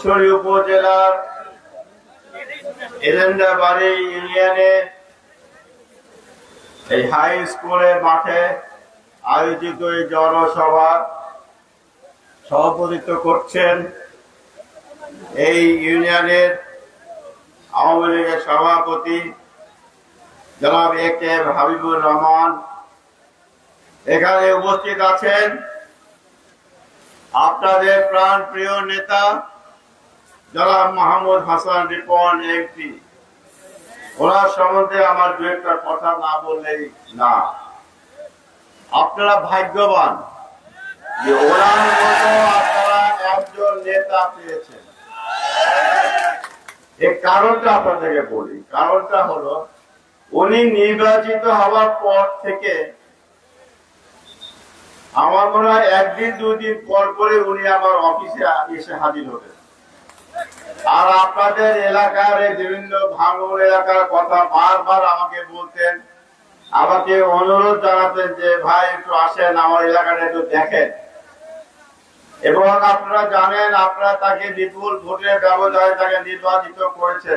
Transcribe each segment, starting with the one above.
ফুলছড়ি উপজেলার এজেন্ডা বাড়ি ইউনিয়নের এই হাই স্কুলের মাঠে আয়োজিত এই জনসভা সভাপতিত্ব করছেন এই ইউনিয়নের আওয়ামী লীগের সভাপতি জনাব এ কে হাবিবুর রহমান। এখানে উপস্থিত আছেন আপনাদের প্রাণ প্রিয় নেতা জনাব মাহমুদ হাসান রিপন এমপি ওনার সম্বন্ধে আমার দু একটা কথা না বললেই না। আপনারা ভাগ্যবান যে ওনার মতো আপনারা একজন নেতা পেয়েছেন। এর কারণটা আপনাদেরকে বলি। কারণটা হলো, উনি নির্বাচিত হওয়ার পর থেকে আমার মনে হয় একদিন, দুদিন পর পরে উনি আমার অফিসে এসে হাজির হতেন আর আপনাদের এলাকার বিভিন্ন ভাঙন এলাকার কথা বারবার আমাকে বলতেন। আমাকে অনুরোধ জানাতেন যে, ভাই, একটু আসেন, আমার এলাকাটা একটু দেখেন। এবং আপনারা জানেন, আপনারা তাকে বিপুল ভোটের ব্যবধানে তাকে নির্বাচিত করেছে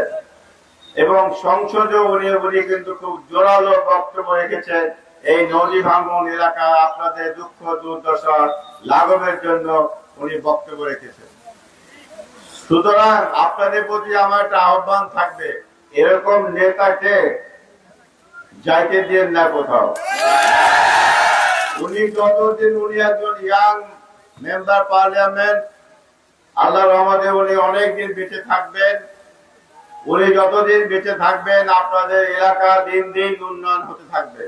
এবং সংসদে উনি উনি কিন্তু খুব জোরালো বক্তব্য রেখেছেন, এই নদী ভাঙ্গন এলাকা আপনাদের দুঃখ, দুর্দশা লাঘবের জন্য, উনি বক্তব্য রেখেছেন। সুতরাং আপনাদের প্রতি আমার একটা আহ্বান থাকবে। এরকম নেতাকে যাইতে দিয়ে না কোথাও। উনি যতদিন উনি একজন ইয়াং মেম্বার পার্লামেন্ট আল্লাহ রহমতে উনি অনেকদিন বেঁচে থাকবেন। উনি যতদিন বেঁচে থাকবেন, আপনাদের এলাকা দিন দিন উন্নয়ন হতে থাকবে।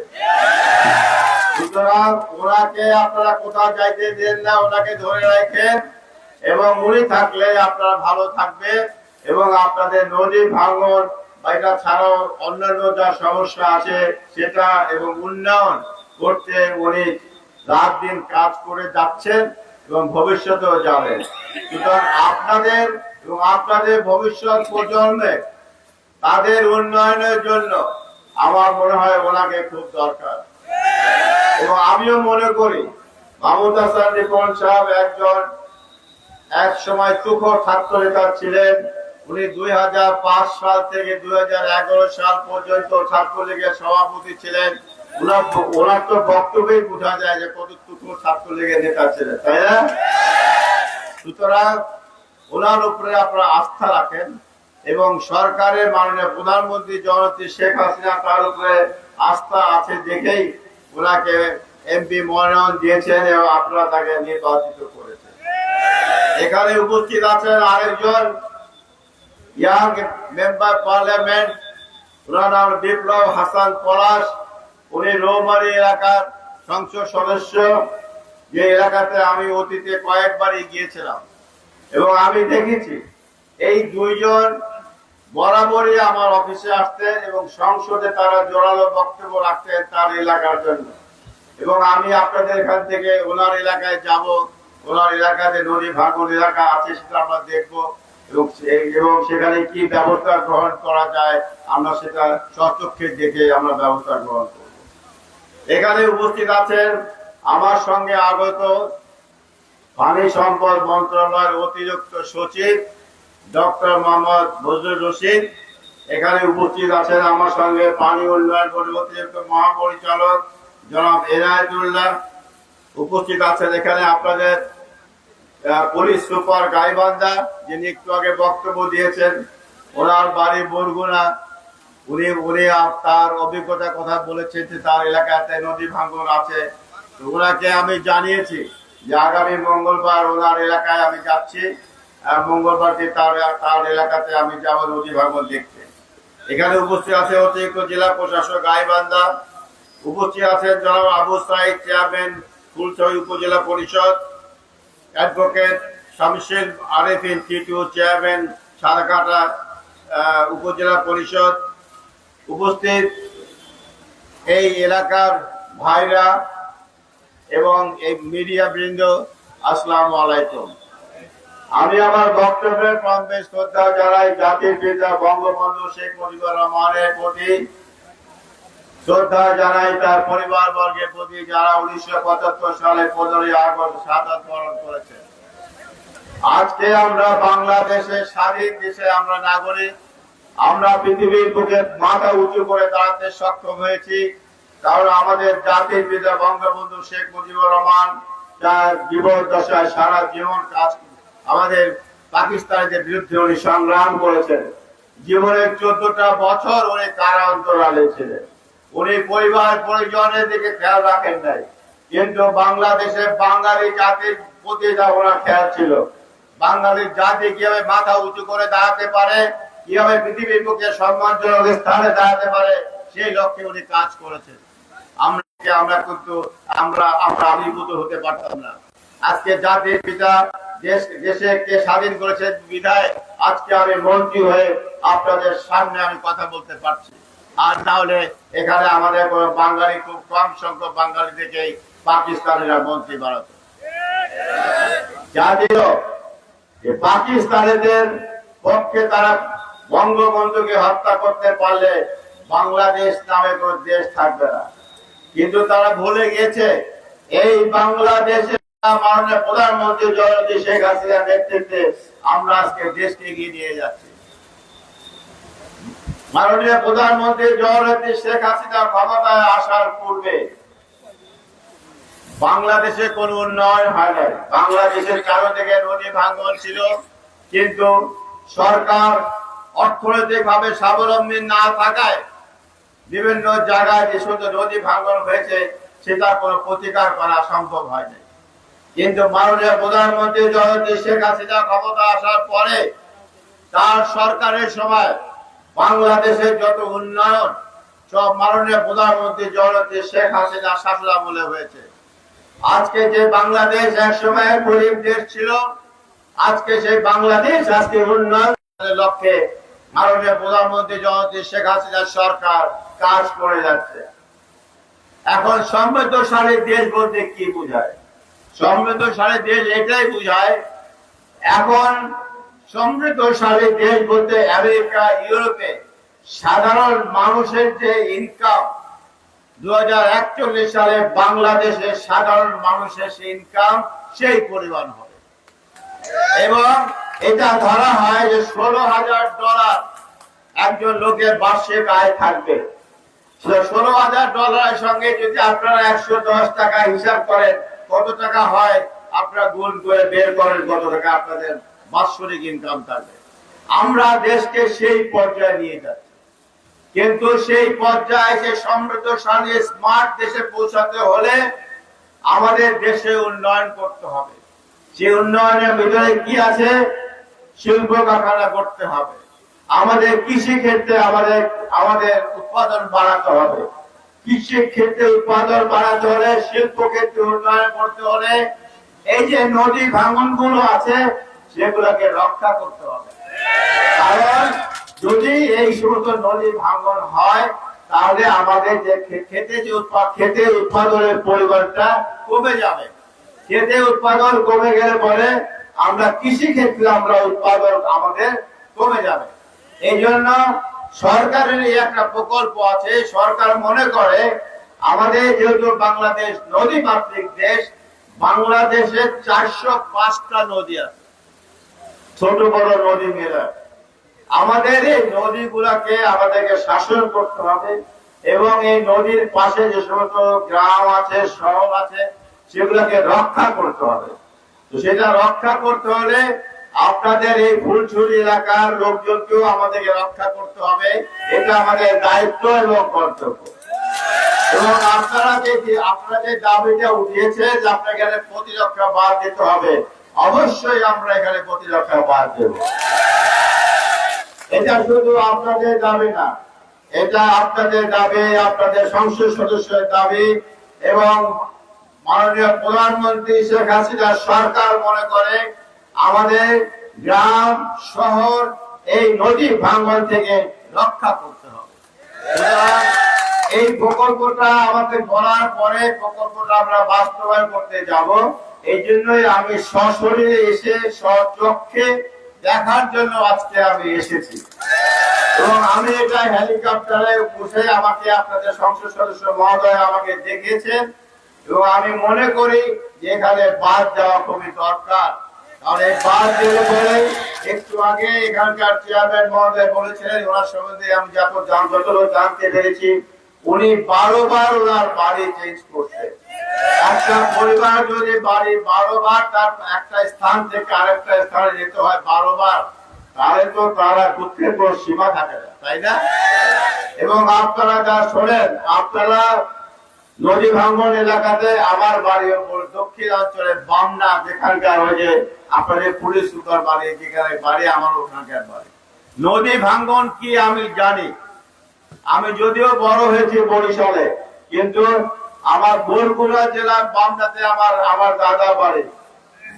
সুতরাং ওনাকে আপনারা কোথাও যাইতে দেন না, ওনাকে ধরে রাখেন। এবং উনি থাকলে আপনারা ভালো থাকবে এবং আপনাদের নদী ভাঙন এটা ছাড়াও অন্যান্য যা সমস্যা আছে সেটা এবং উন্নয়ন করতে উনি রাত দিন কাজ করে যাচ্ছেন এবং ভবিষ্যতেও যাবেন। সুতরাং আপনাদের এবং আপনাদের ভবিষ্যৎ প্রজন্মে তাদের উন্নয়নের জন্য আমার মনে হয় ওনাকে খুব দরকার। এবং আমিও মনে করি মাহমুদ হাসান রিপন সাহেব একজন এক সময় তুখর ছাত্র নেতা ছিলেন। উনি দুই হাজার পাঁচ সাল থেকে দুই হাজার এগারো সাল পর্যন্ত ছাত্রলীগের সভাপতি ছিলেন। ওনার তো বক্তব্যই বোঝা যায় যে কত তুখর ছাত্রলীগের নেতা ছিলেন, তাই না? সুতরাং ওনার উপরে আপনারা আস্থা রাখেন এবং সরকারের মাননীয় প্রধানমন্ত্রী জননেত্রী শেখ হাসিনা তার উপরে আস্থা আছে দেখেই ওনাকে এমপি মনোনয়ন দিয়েছেন এবং আপনারা তাকে নির্বাচিত করেছেন। এখানে উপস্থিত আছেন আরেকজন ইয়াং মেম্বার পার্লামেন্ট ওনার নাম বিপ্লব হাসান পলাশ। উনি রৌমারি এলাকার সংসদ সদস্য। যে এলাকাতে আমি অতীতে কয়েকবারই গিয়েছিলাম। এবং আমি দেখেছি এই দুইজন বরাবরই আমার অফিসে আসতেন এবং সংসদে তারা জোরালো বক্তব্য রাখতেন তার এলাকার জন্য। এবং আমি আপনাদের এখান থেকে ওনার এলাকায় যাব ওনার এলাকাতে নদী ভাঙন এলাকা আছে, সেটা আমরা দেখব। এবং সেখানে কি ব্যবস্থা গ্রহণ করা যায়, আমরা সেটা সচক্ষে দেখে আমরা ব্যবস্থা গ্রহণ করব। এখানে উপস্থিত আছেন আমার সঙ্গে আগত পানি সম্পদ মন্ত্রণালয়ের অতিরিক্ত সচিব ডক্টর মোহাম্মদ বজরুল রশিদ। এখানে উপস্থিত আছেন আমার সঙ্গে পানি উন্নয়ন বোর্ডের অতিরিক্ত মহাপরিচালক জনাব এনায়তুল্লাহ। উপস্থিত আছেন এখানে আপনাদের পুলিশ সুপার গাইবান্ধা যিনি একটু আগে বক্তব্য দিয়েছেন ওনার বাড়ি বরগুনা। উনি উনি তার অভিজ্ঞতার কথা বলেছেন যে তার এলাকাতে নদী ভাঙ্গন আছে। ওনাকে আমি জানিয়েছি যে আগামী মঙ্গলবার ওনার এলাকায় আমি যাচ্ছি আহ, মঙ্গলবার দিন তার তার এলাকাতে আমি যাব নদী ভাঙ্গন দেখতে। এখানে উপস্থিত আছে অতিরিক্ত জেলা প্রশাসক গাইবান্ধা। উপস্থিত আছেন জনাব Abu Saeed chairman Fulchhari Upazila Parishad. Advocate Shamser Arefin Titu chairman Sarakata Upazila Parishad উপস্থিত। এই এলাকার ভাইরা এবং এই মিডিয়া বৃন্দ, আসসালামু আলাইকুম। আমি আমার বক্তব্যের প্রান্তে শ্রদ্ধা জানাই জাতির পিতা বঙ্গবন্ধু শেখ মুজিবুর রহমানের প্রতি। শ্রদ্ধা জানাই তার পরিবার বর্গের প্রতি যারা উনিশশো পঁচাত্তর সালে পনেরোই আগস্ট সাতাত বরণ করেছে। আজকে আমরা বাংলাদেশের স্বাধীন দেশে আমরা নাগরিক, আমরা পৃথিবীর বুকে মাথা উঁচু করে দাঁড়াতে সক্ষম হয়েছি, কারণ আমাদের জাতির পিতা বঙ্গবন্ধু শেখ মুজিবুর রহমান তার জীবন দশায় সারা জীবন কাজ আমাদের পাকিস্তানের বিরুদ্ধে উনি সংগ্রাম করেছেন, জীবনের চোদ্দটা বছর উনি কারা অন্তরালে ছিলেন উনি পরিবার পরিজনের দিকে খেয়াল রাখেন নাই। কিন্তু বাংলাদেশে বাঙালি জাতির প্রতি ওনার খেয়াল ছিল। বাঙালি জাতি কীভাবে মাথা উঁচু করে দাঁড়াতে পারে, কীভাবে পৃথিবীর বুকে সম্মানজনক স্থানে দাঁড়াতে পারে, সেই লক্ষ্যে উনি কাজ করেছেন। আমরা আমরা কিন্তু, আমরা আমরা আবির্ভূত হতে পারতাম না। আজকে জাতির পিতা দেশ, দেশে কে স্বাধীন করেছে বিধায় আজকে আমি মন্ত্রী হয়ে আপনাদের সামনে আমি কথা বলতে পারছি। আর না হলে এখানে আমাদের বাঙালি, খুব কম সংখ্যক বাঙালি থেকেই পাকিস্তানিরা মন্ত্রী বানাতো। জাতীয় যে পাকিস্তানিদের পক্ষে তারা বঙ্গবন্ধুকে হত্যা করতে পারলে বাংলাদেশ নামে কোন দেশ থাকবে না। কিন্তু তারা ভুলে গিয়েছে, এই বাংলাদেশে মাননীয় প্রধানমন্ত্রী জয়ন্তী শেখ হাসিনার নেতৃত্বে আমরা আজকে দেশকে এগিয়ে নিয়ে যাচ্ছি। মাননীয় প্রধানমন্ত্রী জয়ন্তী শেখ হাসিনা ক্ষমতায় আসার পূর্বে বাংলাদেশে কোন উন্নয়ন হয় নাই। বাংলাদেশের চারদিকে নদী ভাঙ্গন ছিল, কিন্তু সরকার অর্থনৈতিক ভাবে স্বাবলম্বী না থাকায় বিভিন্ন জায়গায় যে শুধু নদী ভাঙ্গন হয়েছে সেটা কোনো প্রতিকার করা সম্ভব হয়নি কিন্তু মাননীয় প্রধানমন্ত্রী জয়ন্তী শেখ হাসিনা ক্ষমতা আসার পরে তার সরকারের সময় বাংলাদেশের যত উন্নয়ন, সব মাননীয় প্রধানমন্ত্রী জয়ন্তী শেখ হাসিনা শাসন আমলে হয়েছে। আজকে যে বাংলাদেশ এক সময় গরিব দেশ ছিল, আজকে সেই বাংলাদেশ আজকে উন্নয়নের লক্ষ্যে মাননীয় প্রধানমন্ত্রী জয়ন্তী শেখ হাসিনার সরকার কাজ করে যাচ্ছে। এখন সমৃদ্ধশালী দেশ বলতে কি বোঝায়? সমৃদ্ধশালী দেশ এটাই বোঝায়, এখন সমৃদ্ধশালী দেশ বলতে আমেরিকা, ইউরোপে সাধারণ মানুষের যে ইনকাম দু সালে বাংলাদেশের সাধারণ মানুষের সেই ইনকাম সেই পরিমাণ হবে। এবং এটা ধরা হয় যে ষোলো হাজার ডলার একজন লোকের বার্ষিক আয় থাকবে। ষোলো হাজার ডলারের সঙ্গে যদি আপনারা একশো দশ টাকা হিসাব করেন, কত টাকা হয়? আপনারা গুণ করে বের করেন কত টাকা আপনাদের বাৎসরিক ইনকাম থাকবে আমরা দেশকে সেই পর্যায়ে নিয়ে যাচ্ছি। কিন্তু সেই পর্যায়ে সে সমৃদ্ধশালী স্মার্ট দেশে পৌঁছাতে হলে আমাদের দেশে উন্নয়ন করতে হবে। সেই উন্নয়নের ভিতরে কি আছে? শিল্প কারখানা করতে হবে। আমাদের কৃষি ক্ষেত্রে আমাদের আমাদের উৎপাদন বাড়াতে হবে। কৃষি ক্ষেত্রে উৎপাদন বাড়াতে হলে, শিল্প ক্ষেত্রে উন্নয়ন করতে হলে, এই যে নদী ভাঙনগুলো আছে সেগুলোকে রক্ষা করতে হবে। কারণ যদি এই সমস্ত নদী ভাঙন হয়, তাহলে আমাদের যে খেতে যে উৎপাদ খেতে উৎপাদনের পরিমাণটা কমে যাবে। খেতে উৎপাদন কমে গেলে পরে আমরা কৃষি ক্ষেত্রে আমরা উৎপাদন আমাদের কমে যাবে। এই জন্য সরকারের একটা প্রকল্প আছে। সরকার মনে করে, আমাদের যেহেতু বাংলাদেশ নদী মাতৃক দেশ, বাংলাদেশে চারশো পাঁচটা নদী আছে। ছোট বড় নদী মিলে। আমাদের এই নদীগুলাকে আমাদেরকে শাসন করতে হবে এবং এই নদীর পাশে যে সমস্ত গ্রাম আছে, শহর আছে, সেগুলোকে রক্ষা করতে হবে। তো সেটা রক্ষা করতে হলে আপনাদের এই ফুলছড়ি এলাকার লোকজনকেও আমাদেরকে রক্ষা করতে হবে। এটা আমাদের দায়িত্ব এবং কর্তব্য। এবং আপনারা যে- আপনারা যে দাবিটা উঠিয়েছে যে আপনাকে প্রতিরক্ষা বাদ দিতে হবে অবশ্যই আমরা এখানে প্রতিরক্ষা বাদ দেবো। এটা শুধু আপনাদের দাবি না, এটা আপনাদের দাবি, আপনাদের সংসদ সদস্যের দাবি এবং মাননীয় প্রধানমন্ত্রী শেখ হাসিনা সরকার মনে করে আমাদের গ্রাম, শহর এই নদী ভাঙ্গন থেকে রক্ষা করতে হবে। এই প্রকল্পটা আমাকে বলার পরে প্রকল্পটা আমরা বাস্তবায়ন করতে যাব। এই জন্যই আমি সশরীরে এসে সচক্ষে দেখার জন্য আজকে আমি এসেছি। এবং আমি এটা হেলিকপ্টারে বসে আমাকে আপনাদের সংসদ সদস্য মহোদয় আমাকে দেখেছেন। এবং আমি মনে করি যে এখানে বাদ দেওয়া খুবই দরকার। আর এই বাদ দিলে বলে একটু আগে এখানকার চেয়ারম্যান মহোদয় বলেছিলেন, ওনার সম্বন্ধে আমি যত জানতে পেরেছি। উনি বারো বার ওনার বাড়ি চেঞ্জ করছে। একটা পরিবার যদি বাড়ি বারো বার, তার একটা স্থান থেকে আরেকটা স্থানে যেতে হয় বারো বার, তাহলে তো তারা দুঃখের কোনো সীমা থাকে না, তাই না? এবং আপনারা যা শোনেন, আপনারা নদী ভাঙ্গন এলাকাতে আমার বাড়ি ওপর দক্ষিণ অঞ্চলে বামনা, যেখানকার ওই যে আপনাদের পুলিশ সুপার বাড়ি, যেখানে বাড়ি আমার ওখানকার বাড়ি। নদী ভাঙ্গন কি আমি জানি আমি যদিও বড় হয়েছি বরিশালে, কিন্তু আমার বরগুনা জেলার বামনাতে আমার আমার দাদা বাড়ি।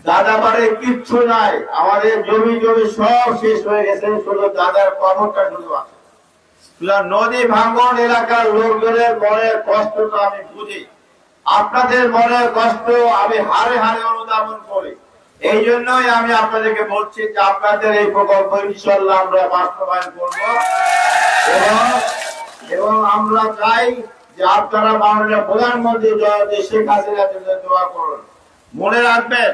দাদা বাড়ি কিচ্ছু নাই আমাদের জমি জমি সব শেষ হয়ে গেছে, শুধু দাদার কবরটা শুধু আছে। নদী ভাঙ্গন এলাকার লোকজনের মনের কষ্টটা আমি বুঝি। আপনাদের মনের কষ্ট আমি হারে হারে অনুধাবন করি। এই জন্যই আমি আপনাদেরকে বলছি যে আপনাদের এই প্রকল্প ইনশাল্লাহ আমরা বাস্তবায়ন করব। এবং এবং আমরা চাই যে আপনারা মাননীয় প্রধানমন্ত্রী জয়ন্তী শেখ হাসিনার জন্য দোয়া করুন। মনে রাখবেন,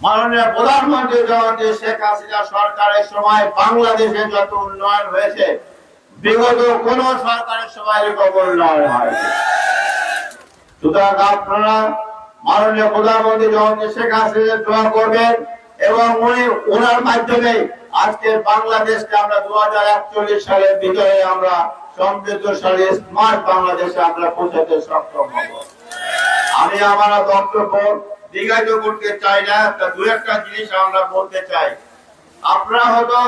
মাননীয় প্রধানমন্ত্রী জয়ন্তী শেখ হাসিনা সরকারের সময় বাংলাদেশে যত উন্নয়ন হয়েছে, বিগত কোন সরকারের সময় এরকম উন্নয়ন হয়নি। সুতরাং আপনারা মাননীয় প্রধানমন্ত্রী জয়ন্তী শেখ হাসিনা দোয়া করবেন এবং উনি ওনার মাধ্যমে আজকে বাংলাদেশকে আমরা দু হাজার একচল্লিশ সালের ভিতরে আমরা সমৃদ্ধশালী স্মার্ট বাংলাদেশে আমরা পৌঁছাতে সক্ষম হব। আমি আমার বক্তব্য করতে চাই না দু একটা জিনিস আমরা বলতে চাই। আপনারা হয়তো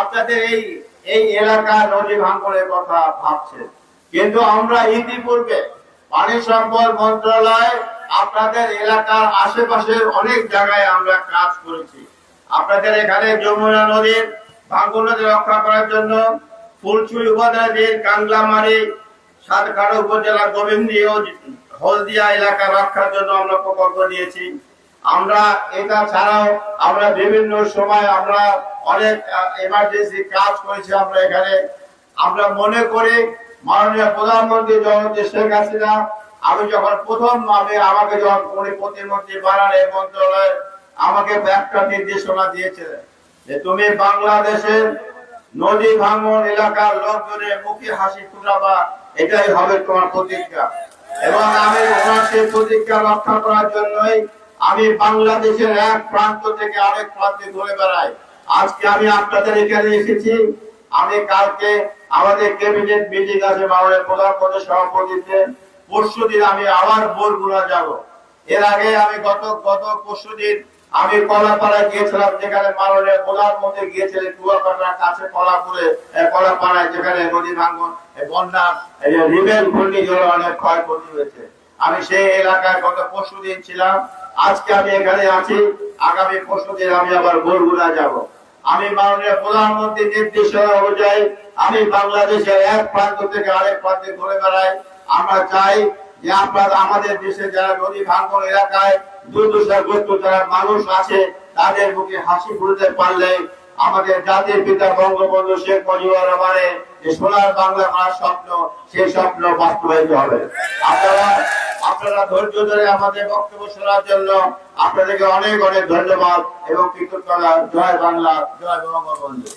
আপনাদের এই এই এলাকা নদী কথা ভাবছেন। কিন্তু আমরা ইতিপূর্বে পানি সম্পদ মন্ত্রণালয় আপনাদের এলাকার আশেপাশে অনেক জায়গায় আমরা কাজ করেছি। আপনাদের এখানে যমুনা নদীর ভাঙ্গন নদী রক্ষা করার জন্য ফুলছুই উপজেলাদের কাংলামারি, সাতখাড়া উপজেলা গোবিন্দি ও হলদিয়া এলাকা রক্ষার জন্য আমরা প্রকল্প নিয়েছি। আমরা এটা ছাড়াও আমরা বিভিন্ন সময় আমরা অনেক এমার্জেন্সি কাজ করেছি আমরা এখানে। আমরা মনে করি মাননীয় প্রধানমন্ত্রী জয়ন্তী শেখ হাসিনা, আমি যখন প্রথম আমি আমাকে যখন প্রতিমন্ত্রী বানান এই মন্ত্রণালয়ে আমাকে একটা নির্দেশনা দিয়েছিলেন যে তুমি বাংলাদেশের নদী ভাঙন এলাকার লোকজনের মুখে হাসি ফুটাবা, এটাই হবে তোমার প্রতিজ্ঞা। এবং আমি ওনার সেই প্রতিজ্ঞা রক্ষা করার জন্যই আমি বাংলাদেশের এক প্রান্ত থেকে আরেক প্রান্তে ঘুরে বেড়াই। আজকে আমি আপনাদের এখানে এসেছি। আমি কালকে আমাদের ক্যাবিনেট মিটিং আছে মাননীয় প্রধানমন্ত্রী সভাপতিত্বে পরশু দিন আমি আবার বোরগুনা যাব। এর আগে আমি গত গত পরশু দিন আমি কলাপাড়ায় গিয়েছিলাম, যেখানে মাননীয় প্রধানমন্ত্রী গিয়েছিলেন কুয়াকাটার কাছে কলাপুরে কলাপাড়ায়, যেখানে নদী ভাঙ্গন বন্যা রিবেল ঘূর্ণিঝড়ে অনেক ক্ষয়ক্ষতি হয়েছে। আমি সেই এলাকায় গত পরশু দিন ছিলাম। আজকে আমি এখানে আছি। আগামী পরশু দিন আমি আবার বরগুনা যাব। আমি মাননীয় প্রধানমন্ত্রীর নির্দেশনা অনুযায়ী আমি বাংলাদেশের এক প্রান্ত থেকে আরেক প্রান্তে ঘুরে বেড়াই। আমরা চাই যে আপনারা আমাদের দেশে যারা নদী ভাঙ্গন এলাকায় মানুষ আছে, তাদের মুখে হাসি পারলে আমাদের জাতির পিতা বঙ্গবন্ধু শেখ মুজিবুর রহমানের যে সোনার বাংলা করার স্বপ্ন, সেই স্বপ্ন বাস্তবায়িত হবে। আপনারা আপনারা ধৈর্য ধরে আমাদের বক্তব্য শোনার জন্য আপনাদেরকে অনেক অনেক ধন্যবাদ এবং কৃতজ্ঞতা। জয় বাংলা, জয় বঙ্গবন্ধু।